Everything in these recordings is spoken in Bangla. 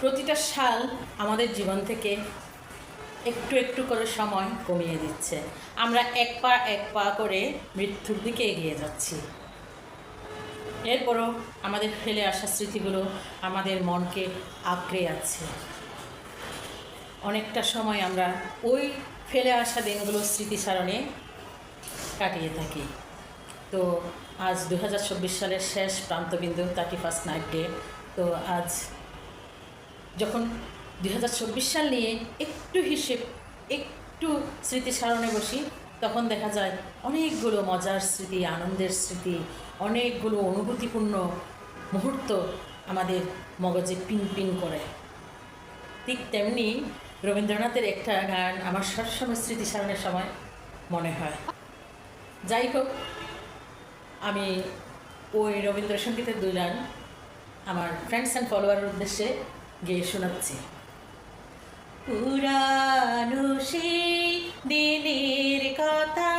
প্রতিটা সাল আমাদের জীবন থেকে একটু একটু করে সময় কমিয়ে দিচ্ছে। আমরা এক পা এক পা করে মৃত্যুর দিকে এগিয়ে যাচ্ছি। এরপরও আমাদের ফেলে আসা স্মৃতিগুলো আমাদের মনকে আঁকড়ে আছে অনেকটা সময় আমরা ওই ফেলে আসা দিনগুলো স্মৃতিচারণে কাটিয়ে থাকি। তো আজ দু হাজার চব্বিশ সালের শেষ প্রান্তবিন্দু থার্টি ফার্স্ট নাইট ডে তো আজ যখন দু হাজার চব্বিশ সাল নিয়ে একটু হিসেব, একটু স্মৃতিস্মরণে বসি, তখন দেখা যায় অনেকগুলো মজার স্মৃতি, আনন্দের স্মৃতি, অনেকগুলো অনুভূতিপূর্ণ মুহূর্ত আমাদের মগজে পিন পিন করে। ঠিক তেমনি রবীন্দ্রনাথের একটা গান আমার সবসময় স্মৃতিস্মরণের সময় মনে হয়। যাই হোক, আমি ওই রবীন্দ্রসঙ্গীতের দুই গান আমার ফ্রেন্ডস অ্যান্ড ফলোয়ারের উদ্দেশ্যে গিয়ে শোনাচ্ছি। পুরানো সেই দিনের কথা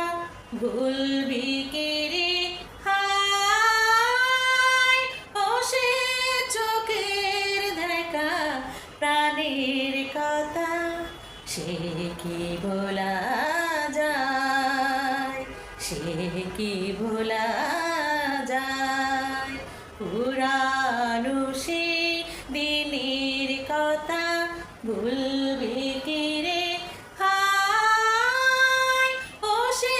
ভুলবি কে রে? হায়, ও সে চোখের দেখা প্রাণের কথা, সে কি ভোলা যায়? সে কি ভোলা যায়? পুরানো সে দিনের কথা ভুলবে কি রে ও সে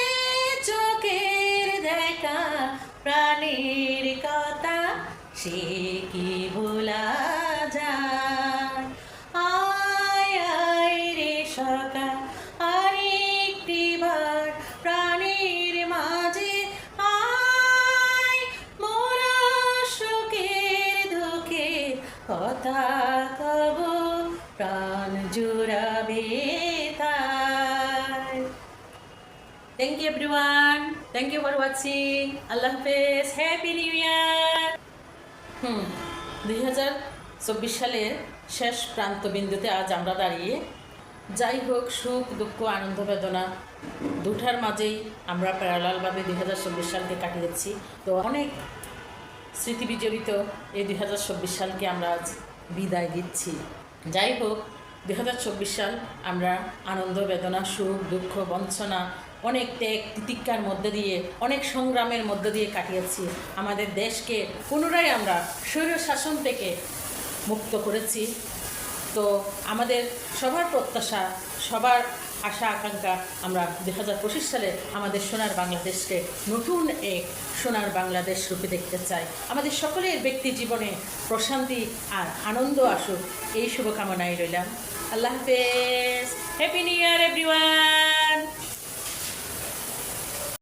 চোখের দেখা, প্রাণের কথা সে কি ভোলা যায়? আয় রে সকা মাঝে দুঃখে কথা কব প্রাণ জুড়াবে thank you everyone thank you for watching আল্লাহ হাফেজ. হ্যাপি নিউ ইয়ার হুম, দুই হাজার চব্বিশ সালের শেষ আজ আমরা দাঁড়িয়ে। যাই হোক, সুখ, দুঃখ, আনন্দ, বেদনা দুটার মাঝেই আমরা প্যারালালভাবে দুই হাজার চব্বিশ সালকে কাটিয়েছি। তো অনেক স্মৃতি বিজড়িত এই দুই হাজার চব্বিশ সালকে আমরা আজ বিদায় দিচ্ছি। যাই হোক দু হাজার চব্বিশ সাল আমরা আনন্দ, বেদনা, সুখ, দুঃখ, বঞ্চনা, অনেক ত্যাগ, তিতিক্ষার মধ্যে দিয়ে, অনেক সংগ্রামের মধ্য দিয়ে কাটিয়েছি। আমাদের দেশকে পুনরায় আমরা স্বৈর শাসন থেকে মুক্ত করেছি। তো আমাদের সবার প্রত্যাশা, সবার আশা আকাঙ্ক্ষা আমরা দু হাজার পঁচিশ সালে আমাদের সোনার বাংলাদেশকে নতুন এক সোনার বাংলাদেশ রূপে দেখতে চাই। আমাদের সকলের ব্যক্তি জীবনে প্রশান্তি আর আনন্দ আসুক, এই শুভকামনায় রইলাম। আল্লাহ হাফেজ। Happy new year everyone